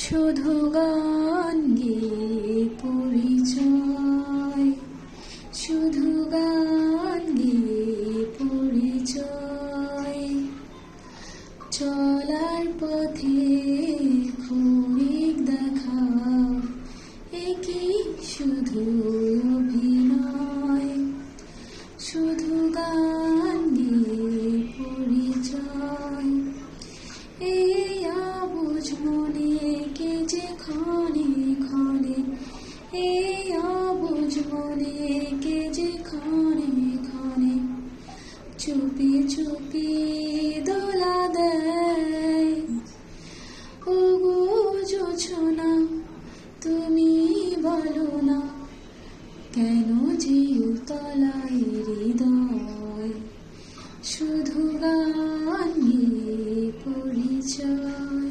শুধু গান গেয়ে পরিচয়। শুধু গান গেয়ে পরিচয়। চলার পথে ক্ষণিক দেখা একই শুধু অভিনয়? শুধু গান ক্ষণে ক্ষণে এই অবুঝ মনে কে যে ক্ষণে ক্ষণে চুপি চুপি দোলা দেয়। ও জোছো না তুমি বলো না, কেন যে উতলায় হৃদয়? শুধু গান পরিচয়।